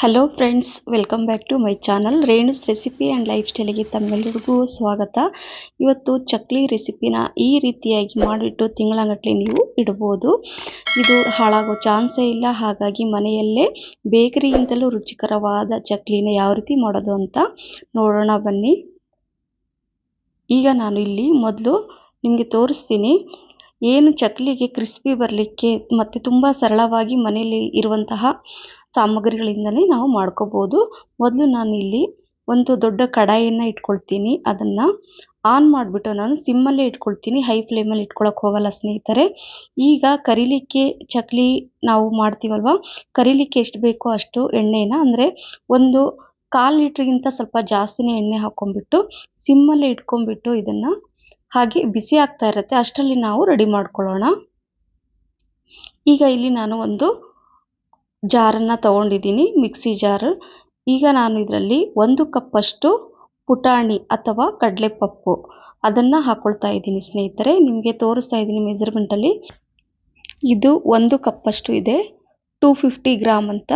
Hello friends welcome back to my channel Renu's recipe and life ಸ್ಟೈಲಿಗೆ ತಮ್ಮೆಲ್ಲರಿಗೂ ಸ್ವಾಗತ. ಇವತ್ತು ಚಕ್ಲಿ ರೆಸಿಪಿನ ಈ ರೀತಿಯಾಗಿ ಮಾಡಿಟ್ಟು ತಿಂಗಳಗಟ್ಟಲೆ ನೀವು ಇಡ್ಬೋದು. ಇದು ಹಾಳಾಗೋ ಚಾನ್ಸೇ ಇಲ್ಲ. ಹಾಗಾಗಿ ಮನೆಯಲ್ಲೇ ಬೇಕರಿಯಿಂದಲೂ ರುಚಿಕರವಾದ ಚಕ್ಲಿನ ಯಾವ ರೀತಿ ಮಾಡೋದು ಅಂತ ನೋಡೋಣ ಬನ್ನಿ. ಈಗ ನಾನು ಇಲ್ಲಿ ಮೊದಲು ನಿಮಗೆ ತೋರಿಸ್ತೀನಿ. ಏನು ಚಕ್ಲಿಗೆ ಕ್ರಿಸ್ಪಿ ಬರಲಿಕ್ಕೆ ಮತ್ತು ತುಂಬ ಸರಳವಾಗಿ ಮನೆಯಲ್ಲಿ ಇರುವಂತಹ ಸಾಮಗ್ರಿಗಳಿಂದಲೇ ನಾವು ಮಾಡ್ಕೋಬೋದು. ಮೊದಲು ನಾನು ಇಲ್ಲಿ ಒಂದು ದೊಡ್ಡ ಕಡಾಯಿಯನ್ನು ಇಟ್ಕೊಳ್ತೀನಿ. ಅದನ್ನು ಆನ್ ಮಾಡಿಬಿಟ್ಟು ನಾನು ಸಿಮ್ಮಲ್ಲೇ ಇಟ್ಕೊಳ್ತೀನಿ. ಹೈ ಫ್ಲೇಮಲ್ಲಿ ಇಟ್ಕೊಳಕ್ಕೆ ಹೋಗಲ್ಲ ಸ್ನೇಹಿತರೆ. ಈಗ ಕರಿಲಿಕ್ಕೆ ಚಕ್ಲಿ ನಾವು ಮಾಡ್ತೀವಲ್ವ? ಕರಿಲಿಕ್ಕೆ ಎಷ್ಟು ಬೇಕೋ ಅಷ್ಟು ಎಣ್ಣೆನ, ಅಂದರೆ ಒಂದು ಕಾಲು ಲೀಟ್ರಿಗಿಂತ ಸ್ವಲ್ಪ ಜಾಸ್ತಿನೇ ಎಣ್ಣೆ ಹಾಕ್ಕೊಂಡ್ಬಿಟ್ಟು ಸಿಮ್ಮಲ್ಲೇ ಇಟ್ಕೊಂಡ್ಬಿಟ್ಟು ಇದನ್ನು ಹಾಗೆ ಬಿಸಿ ಆಗ್ತಾ ಇರುತ್ತೆ. ಅಷ್ಟರಲ್ಲಿ ನಾವು ರೆಡಿ ಮಾಡ್ಕೊಳ್ಳೋಣ. ಈಗ ಇಲ್ಲಿ ನಾನು ಒಂದು ಜಾರನ್ನು ತಗೊಂಡಿದ್ದೀನಿ, ಮಿಕ್ಸಿ ಜಾರ್. ಈಗ ನಾನು ಇದರಲ್ಲಿ ಒಂದು ಕಪ್ಪಷ್ಟು ಪುಟಾಣಿ ಅಥವಾ ಕಡಲೆಪಪ್ಪು. ಅದನ್ನು ಹಾಕ್ಕೊಳ್ತಾ ಇದ್ದೀನಿ ಸ್ನೇಹಿತರೆ, ನಿಮಗೆ ತೋರಿಸ್ತಾ ಇದ್ದೀನಿ ಮೆಜರ್ಮೆಂಟಲ್ಲಿ ಇದು ಒಂದು ಕಪ್ಪಷ್ಟು ಇದೆ, ಟೂ ಫಿಫ್ಟಿ ಗ್ರಾಮ್ ಅಂತ.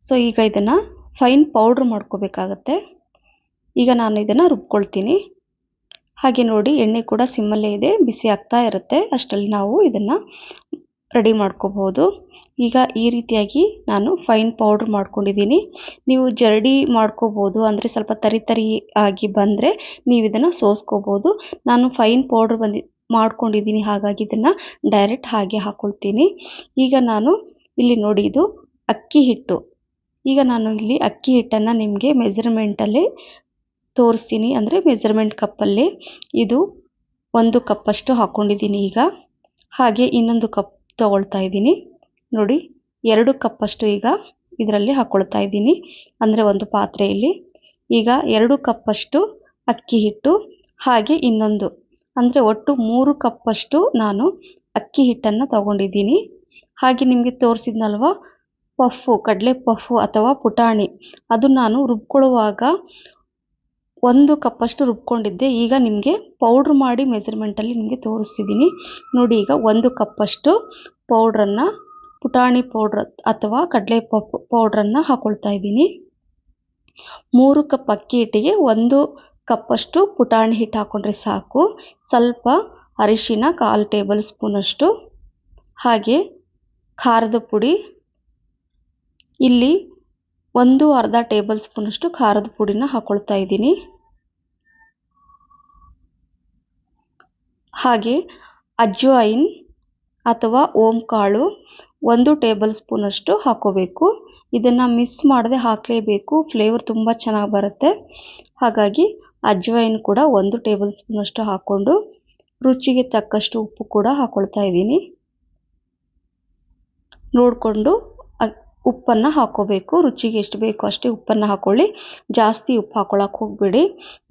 ಸೊ, ಈಗ ಇದನ್ನು ಫೈನ್ ಪೌಡ್ರ್ ಮಾಡ್ಕೋಬೇಕಾಗತ್ತೆ. ಈಗ ನಾನು ಇದನ್ನು ರುಬ್ಕೊಳ್ತೀನಿ. ಹಾಗೆ ನೋಡಿ, ಎಣ್ಣೆ ಕೂಡ ಸಿಮ್ಮಲ್ಲೇ ಇದೆ, ಬಿಸಿ ಆಗ್ತಾ ಇರುತ್ತೆ. ಅಷ್ಟರಲ್ಲಿ ನಾವು ಇದನ್ನು ರೆಡಿ ಮಾಡ್ಕೋಬಹುದು ಈಗ ಈ ರೀತಿಯಾಗಿ ನಾನು ಫೈನ್ ಪೌಡ್ರ್ ಮಾಡ್ಕೊಂಡಿದ್ದೀನಿ. ನೀವು ಜರಡಿ ಮಾಡ್ಕೋಬೋದು, ಅಂದರೆ ಸ್ವಲ್ಪ ತರಿ ತರಿ ಆಗಿ ಬಂದರೆ ನೀವು ಇದನ್ನು ಸೋಸ್ಕೋಬೋದು. ನಾನು ಫೈನ್ ಪೌಡ್ರ್ ಬಂದಿ, ಮಾಡ್ಕೊಂಡಿದ್ದೀನಿ, ಹಾಗಾಗಿ ಇದನ್ನು ಡೈರೆಕ್ಟ್ ಹಾಗೆ ಹಾಕ್ಕೊಳ್ತೀನಿ ಈಗ ನಾನು ಇಲ್ಲಿ ನೋಡಿ, ಇದು ಅಕ್ಕಿ ಹಿಟ್ಟು. ಈಗ ನಾನು ಇಲ್ಲಿ ಅಕ್ಕಿ ಹಿಟ್ಟನ್ನು ನಿಮಗೆ ಮೆಜರ್ಮೆಂಟಲ್ಲಿ ತೋರಿಸ್ತೀನಿ. ಅಂದರೆ ಮೆಜರ್ಮೆಂಟ್ ಕಪ್ಪಲ್ಲಿ. ಇದು ಒಂದು ಕಪ್ಪಷ್ಟು ಹಾಕ್ಕೊಂಡಿದ್ದೀನಿ ಈಗ. ಹಾಗೆ ಇನ್ನೊಂದು ಕಪ್ ತಗೊಳ್ತಾ ಇದ್ದೀನಿ. ನೋಡಿ, ಎರಡು ಕಪ್ಪಷ್ಟು ಈಗ ಇದರಲ್ಲಿ ಹಾಕ್ಕೊಳ್ತಾ ಇದ್ದೀನಿ. ಅಂದರೆ ಒಂದು ಪಾತ್ರೆಯಲ್ಲಿ. ಈಗ ಎರಡು ಕಪ್ಪಷ್ಟು ಅಕ್ಕಿ ಹಿಟ್ಟು, ಹಾಗೆ ಇನ್ನೊಂದು. ಅಂದರೆ ಒಟ್ಟು ಮೂರು ಕಪ್ಪಷ್ಟು ನಾನು ಅಕ್ಕಿ ಹಿಟ್ಟನ್ನು ತಗೊಂಡಿದ್ದೀನಿ. ಹಾಗೆ ನಿಮಗೆ ತೋರಿಸಿದ್ನಲ್ವ? ಪಫು ಕಡಲೆ ಪಫು ಅಥವಾ ಪುಟಾಣಿ. ಅದು ನಾನು ರುಬ್ಕೊಳ್ಳುವಾಗ ಒಂದು ಕಪ್ಪಷ್ಟು ರುಬ್ಕೊಂಡಿದ್ದೆ. ಈಗ ನಿಮಗೆ ಪೌಡ್ರ್ ಮಾಡಿ ಮೆಜರ್ಮೆಂಟಲ್ಲಿ ನಿಮಗೆ ತೋರಿಸ್ತಿದ್ದೀನಿ ನೋಡಿ ಈಗ ಒಂದು ಕಪ್ಪಷ್ಟು ಪೌಡ್ರನ್ನು ಪುಟಾಣಿ ಪೌಡ್ರ್ ಅಥವಾ ಕಡಲೆ ಪೌಡ್ರನ್ನು ಹಾಕ್ಕೊಳ್ತಾ ಇದ್ದೀನಿ. ಮೂರು ಕಪ್ ಅಕ್ಕಿ ಹಿಟ್ಟಿಗೆ ಒಂದು ಕಪ್ಪಷ್ಟು ಪುಟಾಣಿ ಹಿಟ್ಟು ಹಾಕ್ಕೊಂಡ್ರೆ ಸಾಕು. ಸ್ವಲ್ಪ ಅರಿಶಿನ ಕಾಲು ಟೇಬಲ್ ಸ್ಪೂನಷ್ಟು ಹಾಗೆ ಖಾರದ ಪುಡಿ. ಇಲ್ಲಿ ಒಂದು ಅರ್ಧ ಟೇಬಲ್ ಸ್ಪೂನಷ್ಟು ಖಾರದ ಪುಡಿನ ಹಾಕ್ಕೊಳ್ತಾ ಇದ್ದೀನಿ. ಹಾಗೆ ಅಜ್ವಾಯಿನ್ ಅಥವಾ ಓಂ ಕಾಳು ಒಂದು ಟೇಬಲ್ ಸ್ಪೂನಷ್ಟು ಹಾಕೋಬೇಕು. ಇದನ್ನು ಮಿಸ್ ಮಾಡದೆ ಹಾಕಲೇಬೇಕು. ಫ್ಲೇವರ್ ತುಂಬ ಚೆನ್ನಾಗಿ ಬರುತ್ತೆ. ಹಾಗಾಗಿ ಅಜ್ವಾಯಿನ್ ಕೂಡ ಒಂದು ಟೇಬಲ್ ಸ್ಪೂನಷ್ಟು ಹಾಕ್ಕೊಂಡು ರುಚಿಗೆ ತಕ್ಕಷ್ಟು ಉಪ್ಪು ಕೂಡ ಹಾಕ್ಕೊಳ್ತಾ ಇದ್ದೀನಿ. ನೋಡಿಕೊಂಡು ಉಪ್ಪನ್ನು ಹಾಕೋಬೇಕು. ರುಚಿಗೆ ಎಷ್ಟು ಬೇಕೋ ಅಷ್ಟೇ ಉಪ್ಪನ್ನು ಹಾಕ್ಕೊಳ್ಳಿ ಜಾಸ್ತಿ ಉಪ್ಪು ಹಾಕ್ಕೊಳಕ್ಕೆ ಹೋಗಬೇಡಿ.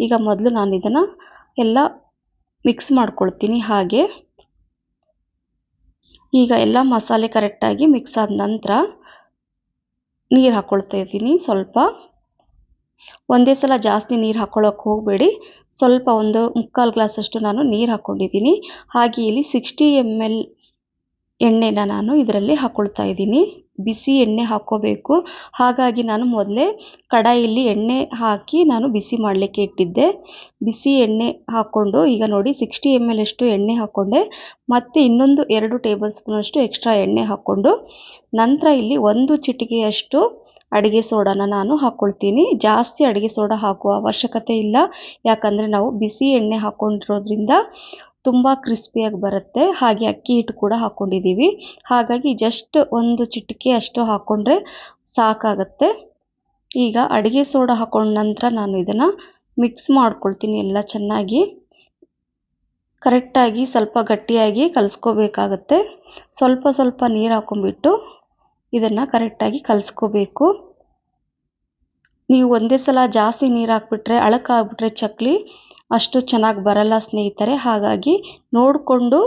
ಈಗ ಮೊದಲು ನಾನು ಇದನ್ನು ಎಲ್ಲ ಮಿಕ್ಸ್ ಮಾಡ್ಕೊಳ್ತೀನಿ ಹಾಗೆ. ಈಗ ಎಲ್ಲ ಮಸಾಲೆ ಕರೆಕ್ಟಾಗಿ ಮಿಕ್ಸ್ ಆದ ನಂತರ ನೀರು ಹಾಕ್ಕೊಳ್ತಾ ಇದ್ದೀನಿ ಸ್ವಲ್ಪ. ಒಂದೇ ಸಲ ಜಾಸ್ತಿ ನೀರು ಹಾಕ್ಕೊಳ್ಳೋಕೆ ಹೋಗಬೇಡಿ. ಸ್ವಲ್ಪ ಒಂದು ಮುಕ್ಕಾಲು ಗ್ಲಾಸಷ್ಟು ನಾನು ನೀರು ಹಾಕ್ಕೊಂಡಿದ್ದೀನಿ ಹಾಗೆ ಇಲ್ಲಿ ಸಿಕ್ಸ್ಟಿ ಎಂ ಎಲ್ ಎಣ್ಣೆನ ನಾನು ಇದರಲ್ಲಿ ಹಾಕ್ಕೊಳ್ತಾ ಇದ್ದೀನಿ. ಬಿಸಿ ಎಣ್ಣೆ ಹಾಕ್ಕೋಬೇಕು ಹಾಗಾಗಿ ನಾನು ಮೊದಲೇ ಕಡಾಯಲ್ಲಿ ಎಣ್ಣೆ ಹಾಕಿ ನಾನು ಬಿಸಿ ಮಾಡಲಿಕ್ಕೆ ಇಟ್ಟಿದ್ದೆ. ಬಿಸಿ ಎಣ್ಣೆ ಹಾಕ್ಕೊಂಡು ಈಗ ನೋಡಿ ಸಿಕ್ಸ್ಟಿ ಎಂ ಎಲ್ ಅಷ್ಟು ಎಣ್ಣೆ ಹಾಕ್ಕೊಂಡೆ. ಮತ್ತು ಇನ್ನೊಂದು ಎರಡು ಟೇಬಲ್ ಸ್ಪೂನಷ್ಟು ಎಕ್ಸ್ಟ್ರಾ ಎಣ್ಣೆ ಹಾಕ್ಕೊಂಡು ನಂತರ ಇಲ್ಲಿ ಒಂದು ಚಿಟಿಕೆಯಷ್ಟು ಅಡುಗೆ ಸೋಡಾನ ನಾನು ಹಾಕ್ಕೊಳ್ತೀನಿ ಜಾಸ್ತಿ ಅಡುಗೆ ಸೋಡಾ ಹಾಕುವ ಅವಶ್ಯಕತೆ ಇಲ್ಲ. ಯಾಕಂದರೆ ನಾವು ಬಿಸಿ ಎಣ್ಣೆ ಹಾಕ್ಕೊಂಡಿರೋದ್ರಿಂದ ತುಂಬ ಕ್ರಿಸ್ಪಿಯಾಗಿ ಬರುತ್ತೆ. ಹಾಗೆ ಅಕ್ಕಿ ಹಿಟ್ಟು ಕೂಡ ಹಾಕ್ಕೊಂಡಿದ್ದೀವಿ ಹಾಗಾಗಿ ಜಸ್ಟ್ ಒಂದು ಚಿಟಿಕೆ ಅಷ್ಟು ಹಾಕ್ಕೊಂಡ್ರೆ ಸಾಕಾಗತ್ತೆ. ಈಗ ಅಡುಗೆ ಸೋಡಾ ಹಾಕೊಂಡ ನಂತರ ನಾನು ಇದನ್ನು ಮಿಕ್ಸ್ ಮಾಡ್ಕೊಳ್ತೀನಿ ಎಲ್ಲ ಚೆನ್ನಾಗಿ. ಕರೆಕ್ಟಾಗಿ ಸ್ವಲ್ಪ ಗಟ್ಟಿಯಾಗಿ ಕಲಿಸ್ಕೋಬೇಕಾಗತ್ತೆ. ಸ್ವಲ್ಪ ಸ್ವಲ್ಪ ನೀರು ಹಾಕ್ಕೊಂಡ್ಬಿಟ್ಟು ಇದನ್ನು ಕರೆಕ್ಟಾಗಿ ಕಲಿಸ್ಕೋಬೇಕು. ನೀವು ಒಂದೇ ಸಲ ಜಾಸ್ತಿ ನೀರು ಹಾಕ್ಬಿಟ್ರೆ ಅಳಕಾಗ್ಬಿಟ್ರೆ ಚಕ್ಲಿ ಅಷ್ಟು ಚೆನ್ನಾಗಿ ಬರಲ್ಲ ಸ್ನೇಹಿತರೆ. ಹಾಗಾಗಿ ನೋಡಿಕೊಂಡು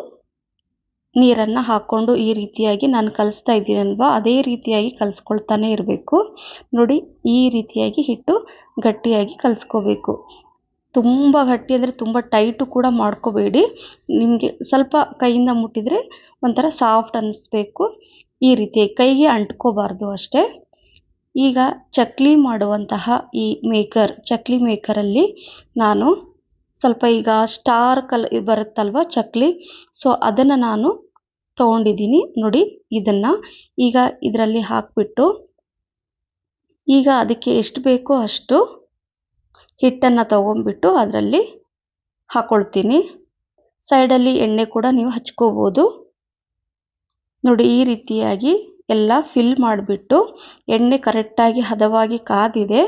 ನೀರನ್ನು ಹಾಕ್ಕೊಂಡು ಈ ರೀತಿಯಾಗಿ ನಾನು ಕಲಿಸ್ತಾ ಇದ್ದೀನಲ್ವ? ಅದೇ ರೀತಿಯಾಗಿ ಕಲಿಸ್ಕೊಳ್ತಾನೆ ಇರಬೇಕು. ನೋಡಿ, ಈ ರೀತಿಯಾಗಿ ಹಿಟ್ಟು ಗಟ್ಟಿಯಾಗಿ ಕಲಿಸ್ಕೋಬೇಕು. ತುಂಬ ಗಟ್ಟಿ ಅಂದರೆ ತುಂಬ ಟೈಟು ಕೂಡ ಮಾಡ್ಕೋಬೇಡಿ. ನಿಮಗೆ ಸ್ವಲ್ಪ ಕೈಯಿಂದ ಮುಟ್ಟಿದರೆ ಒಂಥರ ಸಾಫ್ಟ್ ಅನ್ನಿಸ್ಬೇಕು ಈ ರೀತಿಯಾಗಿ ಕೈಗೆ ಅಂಟ್ಕೋಬಾರ್ದು ಅಷ್ಟೇ. ಈಗ ಚಕ್ಲಿ ಮಾಡುವಂತಹ ಈ ಮೇಕರ್, ಚಕ್ಲಿ ಮೇಕರಲ್ಲಿ ನಾನು ಸ್ವಲ್ಪ ಈಗ ಸ್ಟಾರ್ ಕಲ್ ಬರುತ್ತಲ್ವ ಚಕ್ಲಿ? ಸೊ ಅದನ್ನು ನಾನು ತೊಗೊಂಡಿದ್ದೀನಿ ನೋಡಿ, ಇದನ್ನು ಈಗ ಇದರಲ್ಲಿ ಹಾಕಿಬಿಟ್ಟು, ಈಗ ಅದಕ್ಕೆ ಎಷ್ಟು ಬೇಕೋ ಅಷ್ಟು ಹಿಟ್ಟನ್ನು ತಗೊಂಡ್ಬಿಟ್ಟು ಅದರಲ್ಲಿ ಹಾಕ್ಕೊಳ್ತೀನಿ ಸೈಡಲ್ಲಿ ಎಣ್ಣೆ ಕೂಡ ನೀವು ಹಚ್ಕೋಬೋದು. ನೋಡಿ, ಈ ರೀತಿಯಾಗಿ ಎಲ್ಲ ಫಿಲ್ ಮಾಡಿಬಿಟ್ಟು, ಎಣ್ಣೆ ಕರೆಕ್ಟಾಗಿ ಹದವಾಗಿ ಕಾದಿದೆ.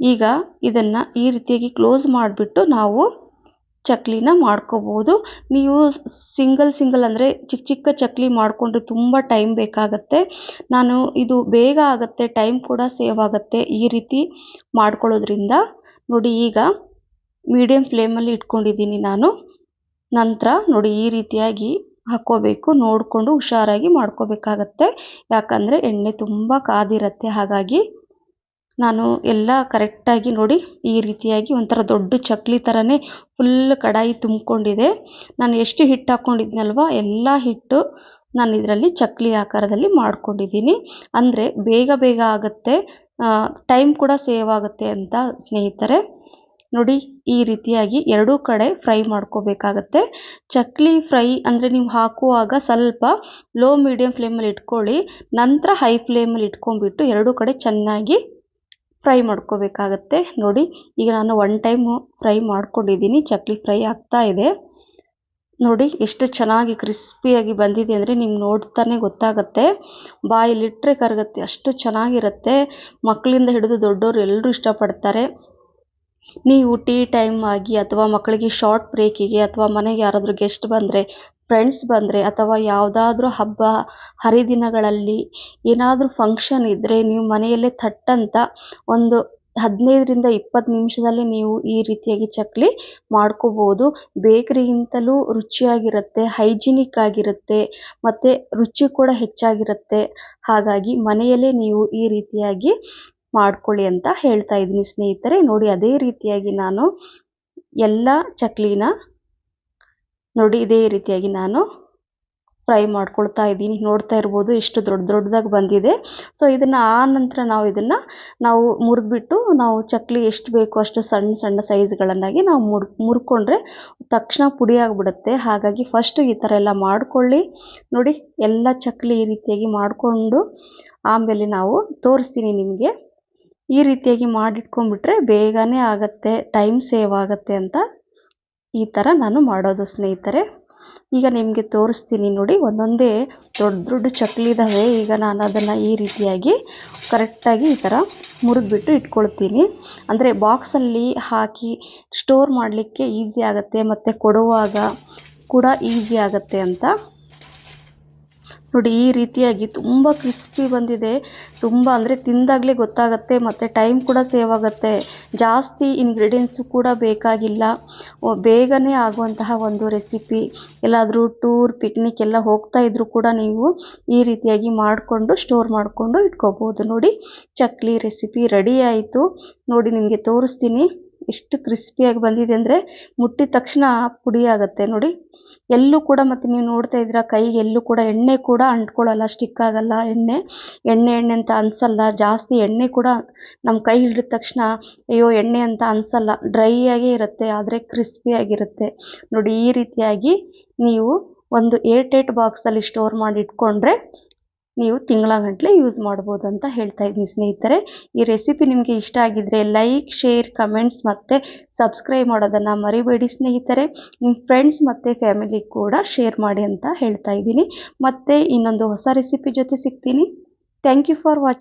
ಈಗ ಇದನ್ನು ಈ ರೀತಿಯಾಗಿ ಕ್ಲೋಸ್ ಮಾಡಿಬಿಟ್ಟು ನಾವು ಚಕ್ಲಿನ ಮಾಡ್ಕೋಬೋದು. ನೀವು ಸಿಂಗಲ್ ಸಿಂಗಲ್ ಅಂದರೆ ಚಿಕ್ಕ ಚಿಕ್ಕ ಚಕ್ಲಿ ಮಾಡಿಕೊಂಡ್ರೆ ತುಂಬ ಟೈಮ್ ಬೇಕಾಗತ್ತೆ. ನಾನು ಇದು ಬೇಗ ಆಗುತ್ತೆ ಟೈಮ್ ಕೂಡ ಸೇವ್ ಆಗುತ್ತೆ ಈ ರೀತಿ ಮಾಡ್ಕೊಳ್ಳೋದ್ರಿಂದ. ನೋಡಿ ಈಗ ಮೀಡಿಯಮ್ ಫ್ಲೇಮಲ್ಲಿ ಇಟ್ಕೊಂಡಿದ್ದೀನಿ ನಾನು. ನಂತರ ನೋಡಿ ಈ ರೀತಿಯಾಗಿ ಹಾಕ್ಕೋಬೇಕು, ನೋಡಿಕೊಂಡು ಹುಷಾರಾಗಿ ಮಾಡ್ಕೋಬೇಕಾಗತ್ತೆ. ಯಾಕಂದರೆ ಎಣ್ಣೆ ತುಂಬ ಕಾದಿರುತ್ತೆ ಹಾಗಾಗಿ. ನಾನು ಎಲ್ಲ ಕರೆಕ್ಟಾಗಿ ನೋಡಿ ಈ ರೀತಿಯಾಗಿ ಒಂಥರ ದೊಡ್ಡ ಚಕ್ಲಿ ಥರನೇ ಫುಲ್ ಕಡಾಯಿ ತುಂಬಿಕೊಂಡಿದೆ. ನಾನು ಎಷ್ಟು ಹಿಟ್ಟು ಹಾಕ್ಕೊಂಡಿದ್ನಲ್ವ ಎಲ್ಲ ಹಿಟ್ಟು ನಾನು ಇದರಲ್ಲಿ ಚಕ್ಲಿ ಆಕಾರದಲ್ಲಿ ಮಾಡ್ಕೊಂಡಿದ್ದೀನಿ. ಅಂದರೆ ಬೇಗ ಬೇಗ ಆಗುತ್ತೆ ಟೈಮ್ ಕೂಡ ಸೇವ್ ಆಗುತ್ತೆ ಅಂತ ಸ್ನೇಹಿತರೆ. ನೋಡಿ ಈ ರೀತಿಯಾಗಿ ಎರಡೂ ಕಡೆ ಫ್ರೈ ಮಾಡ್ಕೋಬೇಕಾಗತ್ತೆ. ಚಕ್ಲಿ ಫ್ರೈ ಅಂದರೆ ನೀವು ಹಾಕುವಾಗ ಸ್ವಲ್ಪ ಲೋ ಮೀಡಿಯಮ್ ಫ್ಲೇಮಲ್ಲಿ ಇಟ್ಕೊಳ್ಳಿ, ನಂತರ ಹೈ ಫ್ಲೇಮಲ್ಲಿ ಇಟ್ಕೊಂಡ್ಬಿಟ್ಟು ಎರಡೂ ಕಡೆ ಚೆನ್ನಾಗಿ ಫ್ರೈ ಮಾಡ್ಕೋಬೇಕಾಗತ್ತೆ. ನೋಡಿ, ಈಗ ನಾನು ಒನ್ ಟೈಮು ಫ್ರೈ ಮಾಡ್ಕೊಂಡಿದ್ದೀನಿ. ಚಕ್ಲಿ ಫ್ರೈ ಆಗ್ತಾ ಇದೆ. ನೋಡಿ, ಎಷ್ಟು ಚೆನ್ನಾಗಿ ಕ್ರಿಸ್ಪಿಯಾಗಿ ಬಂದಿದೆ ಅಂದರೆ ನಿಮ್ಗೆ ನೋಡ್ತಾನೆ ಗೊತ್ತಾಗುತ್ತೆ. ಬಾಯಲ್ಲಿಟ್ಟರೆ ಕರಗುತ್ತೆ, ಅಷ್ಟು ಚೆನ್ನಾಗಿರುತ್ತೆ. ಮಕ್ಕಳಿಂದ ಹಿಡಿದು ದೊಡ್ಡವರು ಎಲ್ಲರೂ ಇಷ್ಟಪಡ್ತಾರೆ. ನೀವು ಟೀ ಟೈಮ್ ಆಗಿ ಅಥವಾ ಮಕ್ಕಳಿಗೆ ಶಾರ್ಟ್ ಬ್ರೇಕಿಗೆ ಅಥವಾ ಮನೆಗೆ ಯಾರಾದರೂ ಗೆಸ್ಟ್ ಬಂದರೆ ಫ್ರೆಂಡ್ಸ್ ಬಂದರೆ ಅಥವಾ ಯಾವುದಾದ್ರೂ ಹಬ್ಬ, ಹರಿದಿನಗಳಲ್ಲಿ ಏನಾದರೂ ಫಂಕ್ಷನ್ ಇದ್ದರೆ ನೀವು ಮನೆಯಲ್ಲೇ ಥಟ್ಟಂತ ಒಂದು ಹದಿನೈದರಿಂದ ಇಪ್ಪತ್ತು ನಿಮಿಷದಲ್ಲಿ ನೀವು ಈ ರೀತಿಯಾಗಿ ಚಕ್ಲಿ ಮಾಡ್ಕೋಬೋದು. ಬೇಕ್ರಿಗಿಂತಲೂ ರುಚಿಯಾಗಿರುತ್ತೆ, ಹೈಜಿನಿಕ್ ಆಗಿರುತ್ತೆ, ಮತ್ತು ರುಚಿ ಕೂಡ ಹೆಚ್ಚಾಗಿರುತ್ತೆ. ಹಾಗಾಗಿ ಮನೆಯಲ್ಲೇ ನೀವು ಈ ರೀತಿಯಾಗಿ ಮಾಡ್ಕೊಳ್ಳಿ ಅಂತ ಹೇಳ್ತಾ ಇದ್ದೀನಿ ಸ್ನೇಹಿತರೆ. ನೋಡಿ, ಅದೇ ರೀತಿಯಾಗಿ ನಾನು ಎಲ್ಲ ಚಕ್ಲಿನ ನೋಡಿ ಇದೇ ರೀತಿಯಾಗಿ ನಾನು ಫ್ರೈ ಮಾಡ್ಕೊಳ್ತಾ ಇದ್ದೀನಿ. ನೋಡ್ತಾ ಇರ್ಬೋದು ಎಷ್ಟು ದೊಡ್ಡ ದೊಡ್ಡದಾಗಿ ಬಂದಿದೆ. ಸೊ ಇದನ್ನು ಆ ನಂತರ ನಾವು ಇದನ್ನು ನಾವು ಮುರಿದ್ಬಿಟ್ಟು ನಾವು ಚಕ್ಲಿ ಎಷ್ಟು ಬೇಕು ಅಷ್ಟು ಸಣ್ಣ ಸಣ್ಣ ಸೈಜ್ಗಳನ್ನಾಗಿ ನಾವು ಮುರ್, ಮುರ್ಕೊಂಡ್ರೆ ತಕ್ಷಣ ಪುಡಿ ಆಗಿಬಿಡುತ್ತೆ. ಹಾಗಾಗಿ ಫಸ್ಟು ಈ ಥರ ಎಲ್ಲ ಮಾಡಿಕೊಳ್ಳಿ. ನೋಡಿ ಎಲ್ಲ ಚಕ್ಲಿ ಈ ರೀತಿಯಾಗಿ ಮಾಡಿಕೊಂಡು ಆಮೇಲೆ ನಾವು ತೋರಿಸ್ತೀನಿ ನಿಮಗೆ. ಈ ರೀತಿಯಾಗಿ ಮಾಡಿಟ್ಕೊಂಡ್ಬಿಟ್ರೆ ಬೇಗನೆ ಆಗುತ್ತೆ, ಟೈಮ್ ಸೇವ್ ಆಗುತ್ತೆ ಅಂತ ಈ ಥರ ನಾನು ಮಾಡೋದು ಸ್ನೇಹಿತರೆ. ಈಗ ನಿಮಗೆ ತೋರಿಸ್ತೀನಿ ನೋಡಿ, ಒಂದೊಂದೇ ದೊಡ್ಡ ದೊಡ್ಡ ಚಕ್ಲಿ ಇದ್ದಾವೆ ಈಗ ನಾನು ಅದನ್ನು ಈ ರೀತಿಯಾಗಿ ಕರೆಕ್ಟಾಗಿ ಈ ಥರ ಮುರಿದ್ಬಿಟ್ಟು ಇಟ್ಕೊಳ್ತೀನಿ. ಅಂದರೆ ಬಾಕ್ಸಲ್ಲಿ ಹಾಕಿ ಸ್ಟೋರ್ ಮಾಡಲಿಕ್ಕೆ ಈಸಿ ಆಗುತ್ತೆ, ಮತ್ತು ಕೊಡುವಾಗ ಕೂಡ ಈಸಿ ಆಗುತ್ತೆ ಅಂತ ನೋಡಿ, ಈ ರೀತಿಯಾಗಿ ತುಂಬ ಕ್ರಿಸ್ಪಿ ಬಂದಿದೆ. ತುಂಬ ಅಂದರೆ ತಿಂದಾಗಲೇ ಗೊತ್ತಾಗುತ್ತೆ, ಮತ್ತು ಟೈಮ್ ಕೂಡ ಸೇವ್ ಆಗುತ್ತೆ. ಜಾಸ್ತಿ ಇಂಗ್ರೀಡಿಯೆಂಟ್ಸು ಕೂಡ ಬೇಕಾಗಿಲ್ಲ. ಬೇಗನೆ ಆಗುವಂತಹ ಒಂದು ರೆಸಿಪಿ ಎಲ್ಲಾದರೂ ಟೂರ್ ಪಿಕ್ನಿಕ್ ಎಲ್ಲ ಹೋಗ್ತಾ ಇದ್ದರೂ ಕೂಡ ನೀವು ಈ ರೀತಿಯಾಗಿ ಮಾಡಿಕೊಂಡು ಸ್ಟೋರ್ ಮಾಡಿಕೊಂಡು ಇಟ್ಕೋಬೋದು. ನೋಡಿ, ಚಕ್ಲಿ ರೆಸಿಪಿ ರೆಡಿ ಆಯಿತು. ನೋಡಿ, ನಿಮಗೆ ತೋರಿಸ್ತೀನಿ. ಎಷ್ಟು ಕ್ರಿಸ್ಪಿಯಾಗಿ ಬಂದಿದೆ ಅಂದರೆ ಮುಟ್ಟಿದ ತಕ್ಷಣ ಪುಡಿ ನೋಡಿ ಎಲ್ಲೂ ಕೂಡ ಮತ್ತು ನೀವು ನೋಡ್ತಾ ಇದ್ದೀರಾ, ಕೈಗೆ ಎಲ್ಲೂ ಕೂಡ ಎಣ್ಣೆ ಕೂಡ ಅಂಟ್ಕೊಳ್ಳಲ್ಲ ಸ್ಟಿಕ್ ಆಗಲ್ಲ ಎಣ್ಣೆ. ಎಣ್ಣೆ ಎಣ್ಣೆ ಅಂತ ಅನಿಸಲ್ಲ, ಜಾಸ್ತಿ ಎಣ್ಣೆ ಕೂಡ ನಮ್ಮ ಕೈ ಹಿಡಿದ ತಕ್ಷಣ ಅಯ್ಯೋ, ಎಣ್ಣೆ ಅಂತ ಅನಿಸಲ್ಲ. ಡ್ರೈ ಆಗೇ ಇರುತ್ತೆ, ಆದರೆ ಕ್ರಿಸ್ಪಿಯಾಗಿರುತ್ತೆ ನೋಡಿ, ಈ ರೀತಿಯಾಗಿ ನೀವು ಒಂದು ಏರ್ ಟೈಟ್ ಬಾಕ್ಸಲ್ಲಿ ಸ್ಟೋರ್ ಮಾಡಿ ಇಟ್ಕೊಂಡ್ರೆ ನೀವು ತಿಂಗಳ ಗಂಟಲೆ ಯೂಸ್ ಮಾಡ್ಬೋದು ಅಂತ ಹೇಳ್ತಾ ಇದ್ದೀನಿ ಸ್ನೇಹಿತರೆ. ಈ ರೆಸಿಪಿ ನಿಮಗೆ ಇಷ್ಟ ಆಗಿದ್ದರೆ ಲೈಕ್ ಶೇರ್ ಕಮೆಂಟ್ಸ್ ಮತ್ತು ಸಬ್ಸ್ಕ್ರೈಬ್ ಮಾಡೋದನ್ನು ಮರಿಬೇಡಿ ಸ್ನೇಹಿತರೆ. ನಿಮ್ಮ ಫ್ರೆಂಡ್ಸ್ ಮತ್ತು ಫ್ಯಾಮಿಲಿ ಕೂಡ ಶೇರ್ ಮಾಡಿ ಅಂತ ಹೇಳ್ತಾ ಇದ್ದೀನಿ. ಮತ್ತು ಇನ್ನೊಂದು ಹೊಸ ರೆಸಿಪಿ ಜೊತೆ ಸಿಗ್ತೀನಿ. Thank you for watching